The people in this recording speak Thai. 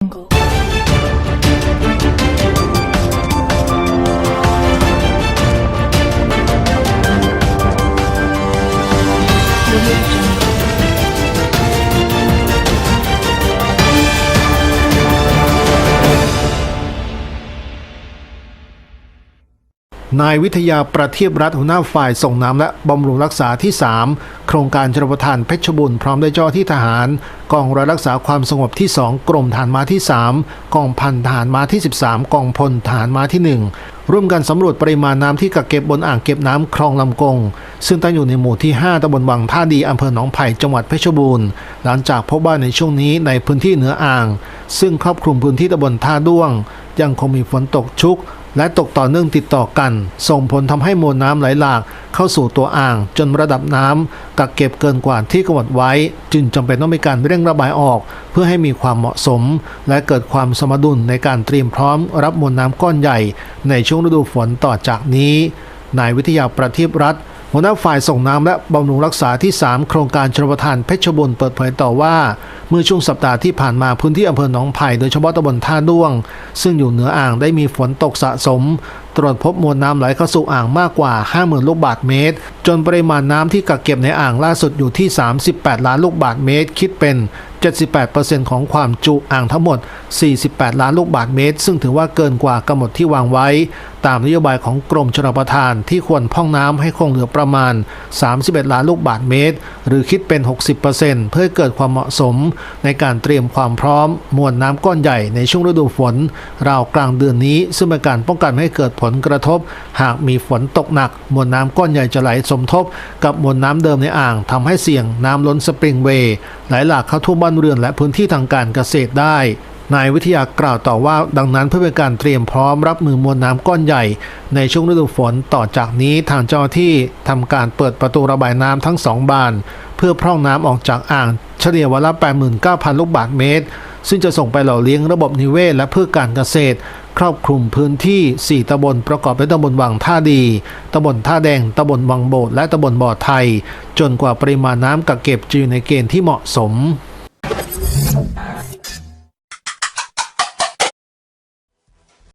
jungle. Jungle. นายวิทยาประเทีปรัฐหัวหน้าฝ่ายส่งน้ำและบำรุงรักษาที่ 3 โครงการชลประทานเพชรบุญพร้อมด้วยเจ้าที่ทหาร กองร้อยรักษาความสงบที่ 2 กรมฐานม้าที่ 3 กองพันทหารม้าที่ 13 กองพลทหารม้าที่ 1 ร่วมกันสำรวจปริมาณน้ำที่กักเก็บบนอ่างเก็บน้ำคลองลำกง ซึ่งตั้งอยู่ในหมู่ที่ 5ตำบลวังท่าดีอำเภอหนองไผ่จังหวัดเพชรบูรณ์หลังจากพบว่าในช่วงนี้ในพื้นที่เหนืออ่าง ซึ่งครอบคลุมพื้นที่ตำบลท่าด้วง ยังคงมีฝนตกชุก และตกต่อเนื่องติดต่อกัน ส่งผลทำให้มวลน้ำไหลหลากเข้าสู่ตัวอ่าง จนระดับน้ำกักเก็บเกินกว่าที่กำหนดไว้ จึงจำเป็นต้องมีการเร่งระบายออก เพื่อให้มีความเหมาะสม และเกิดความสมดุลในการเตรียมพร้อม รับมวลน้ำก้อนใหญ่ ในช่วงฤดูฝนต่อจากนี้นายวิทยาประทีปรัฐ หัวหน้าฝ่ายส่งน้ำและบำรุงรักษาที่ 3 โครงการชลประทานเพชรบุญเปิดเผยต่อว่า เมื่อช่วงสัปดาห์ที่ผ่านมาพื้นที่อำเภอหนองไผ่โดยเฉพาะตำบลท่าด้วง ซึ่งอยู่เหนืออ่างได้มีฝนตกสะสม ตรวจพบมวลน้ำไหลเข้าสู่อ่างมากกว่า 50,000 ลูกบาศก์เมตร จนปริมาณน้ำที่กักเก็บในอ่างล่าสุดอยู่ที่ 38 ล้านลูกบาศก์เมตร คิดเป็น 78%ของความจุอ่างทั้งหมด 48 ล้านลูกบาศก์เมตร ซึ่งถือว่าเกินกว่ากำหนดที่วางไว้ ตามนโยบายของกรมชลประทานที่ควรพ่องน้ำให้คงเหลือประมาณ 31 ล้านลูกบาศก์เมตร หรือคิดเป็น 60%เพื่อเกิดความเหมาะสม ในการเตรียมความพร้อมมวลน้ำก้อนใหญ่ในช่วงฤดูฝน ราวกลางเดือนนี้ ซึ่งเป็นการป้องกันไม่ให้เกิดผลลกระทบ หากมีฝนตกหนัก มวลน้ำก้อนใหญ่จะไหลสมทบ กับมวลน้ำเดิมในอ่างทำให้เสี่ยงน้ำล้นสปริงเวย์ไหลหลากเข้าท่วมบ้านเรือนและพื้นที่ทางการเกษตรได้นายวิทยากล่าวต่อว่าดังนั้นเพื่อเป็นการเตรียมพร้อมรับมือมวลน้ำก้อนใหญ่ ในช่วงฤดูฝนต่อจากนี้ทางเจ้าหน้าที่ทำการเปิดประตูระบายน้ำทั้งสองบาน เพื่อพร่องน้ำออกจากอ่าง เฉลี่ยวันละ 89,000 ลูกบาศก์เมตร ซึ่งจะส่งไปหล่อเลี้ยงระบบนิเวศและเพื่อการเกษตร ครอบคลุมพื้นที่ 4ตำบลประกอบด้วยตำบลวังท่าดีตำบลท่าแดงตำบลวังโบดและตำบลบ่อไทย จนกว่าปริมาณน้ำกักเก็บจะอยู่ในเกณฑ์ที่เหมาะสม